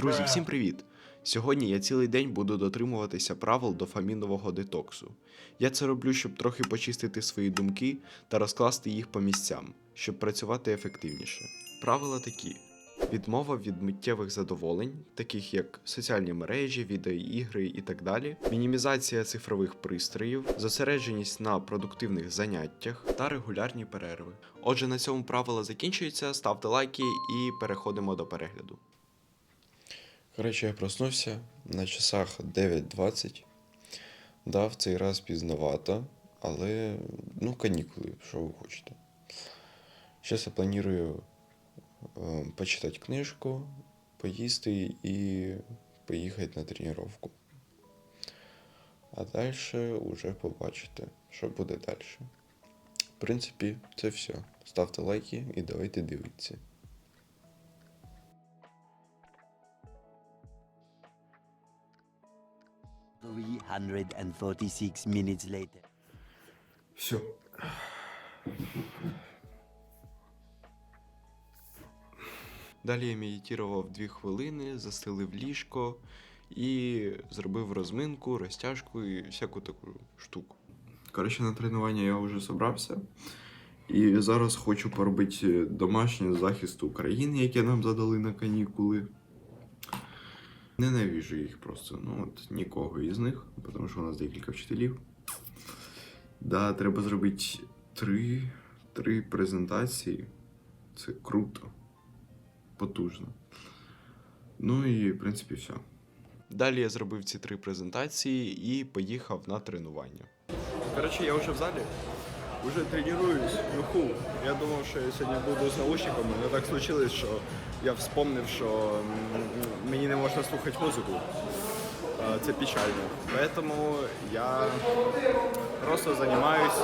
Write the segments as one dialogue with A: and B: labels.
A: Друзі, всім привіт! Сьогодні я цілий день буду дотримуватися правил дофамінового детоксу. Я це роблю, щоб трохи почистити свої думки та розкласти їх по місцям, щоб працювати ефективніше. Правила такі: відмова від миттєвих задоволень, таких як соціальні мережі, відеоігри і так далі, мінімізація цифрових пристроїв, зосередженість на продуктивних заняттях та регулярні перерви. Отже, на цьому правила закінчуються. Ставте лайки і переходимо до перегляду.
B: Коротше, я проснувся на часах 9.20. Да, в цей раз пізновато, але ну, канікули, що ви хочете. Зараз я планую е, почитати книжку, поїсти і поїхати на тренування. А далі вже побачите, що буде далі. В принципі, це все. Ставте лайки і давайте
C: дивіться. 346 minutes later.
B: Все.
A: Далі я медитував 2 хвилини, застелив ліжко і зробив розминку, розтяжку і всяку таку штуку. Коротше, на тренування я вже зібрався. І зараз хочу поробити домашнє захист України, яке нам задали на канікули. Ненавижу їх просто. Ну от нікого із них, тому що у нас декілька вчителів. Да, треба зробити три, три презентації. Це круто потужно. Ну і, в принципі, все. Далі я зробив ці три презентації і поїхав на тренування.
D: Короче, я уже в зале, уже тренируюсь. Ну ху, я думав, що я сьогодні буду з наушниками, але так случилось, що я вспомнив, що мені не можна слухати музику. Це печально. Поэтому я просто займаюсь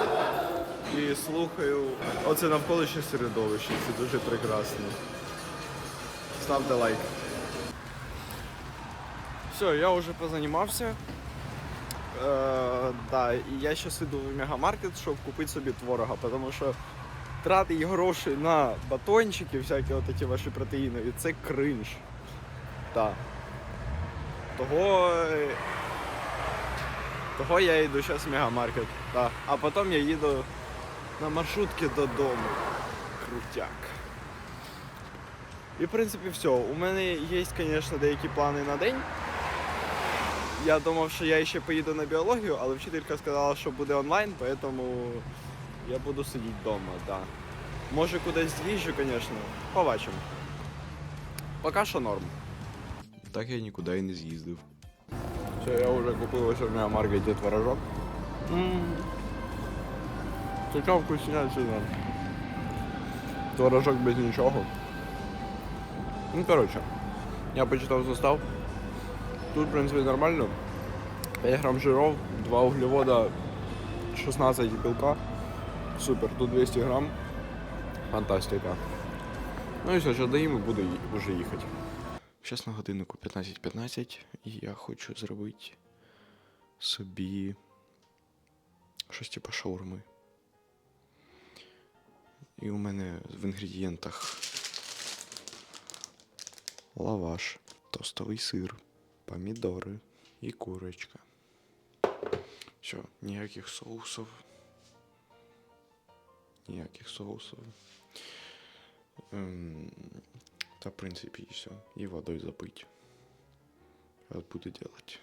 D: і слухаю. Оце навколишнє середовище, це дуже прекрасно. Ставте лайк. Все, я вже позанімався. Е, да, і я зараз йду в мегамаркет, щоб купити собі творога, тому що тратить гроші на батончики, всякі от такі ваші протеїнові, це кринж. Да. Того, е, того я йду зараз в мегамаркет. Да. А потім я їду на маршрутки додому. Крутяк. І в принципі все. У мене є, звісно, деякі плани на день. Я думав, що я ще поїду на біологію, але вчителька сказала, що буде онлайн, тому я буду сидіти вдома, да. Може кудись з'їжджу, звісно. Побачимо. Поки що норм.
A: Так я нікуди і не з'їздив.
D: Все, я вже купив ось в маркеті творожок. Така вкуснятина. Творожок без нічого. Ну, коротше, я почитав состав. Тут, в принципі, нормально. 5 грам жиров, 2 углевода, 16 білка. Супер, тут 200 грам. Фантастика. Ну і все, що і буду вже їхати.
A: Зараз на годиннику 15.15 і я хочу зробити собі щось типу шаурми. І у мене в інгредієнтах лаваш, тостовий сир, помідори і курочка. Все, ніяких соусів. Ніяких соусів. Ем, та, в принципе, и все. И водой запыть. Вот буду делать.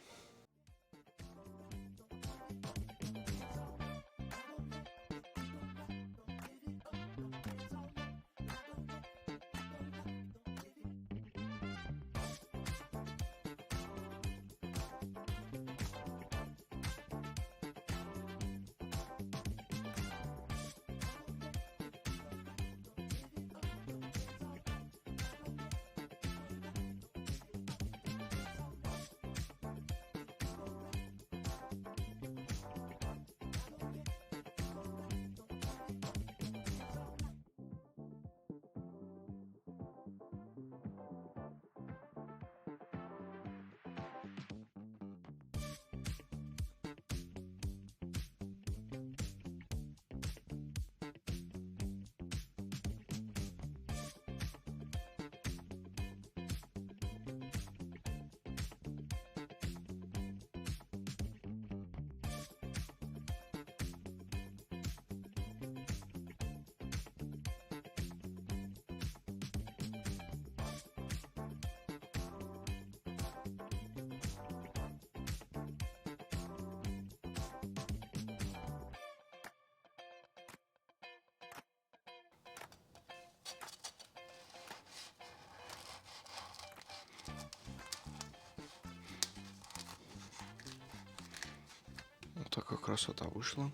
A: Така красота вийшла.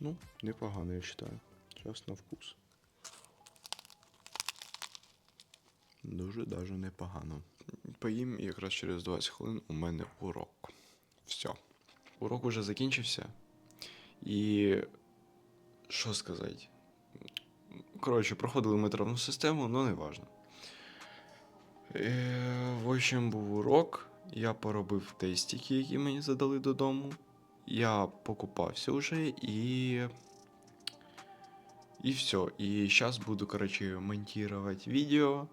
A: Ну, непогано, я вважаю. Зараз на вкус. Дуже даже непогано. Поїм якраз через 20 хвилин у мене урок. Все. Урок уже закінчився. І. Що сказати? Коротше, проходили ми травну систему, але не важно. Е, в общем, був урок. Я поробив тестики, які мені задали додому. Я покупався вже і. І все. І зараз буду, коротше, монтувати відео.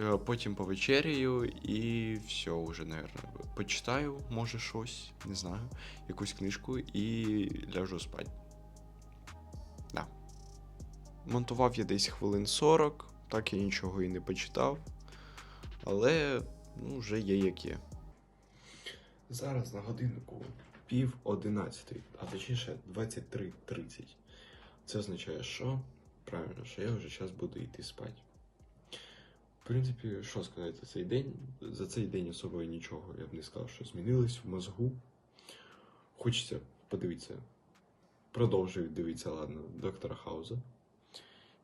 A: Е, Потім повечеряю і все, уже, наверное, почитаю, може щось, не знаю, якусь книжку і ляжу спати. Да. Монтував я десь хвилин 40, так я нічого і не почитав. Але ну, вже є як є. Зараз на годиннику пів одинадцятий, а точніше 23.30. Це означає, що правильно, що я вже зараз буду йти спати. В принципі, що сказати за цей день? За цей день особо нічого я б не сказав, що змінилось в мозгу. Хочеться подивитися, продовжую дивитися, ладно, доктора Хауза.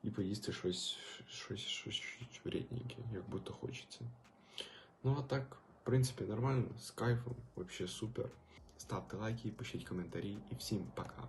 A: І поїсти щось, щось, щось, щось вредненьке, як будто хочеться. Ну а так, в принципі, нормально, з кайфом, вообще супер. Ставте лайки, пишіть коментарі і всім пока.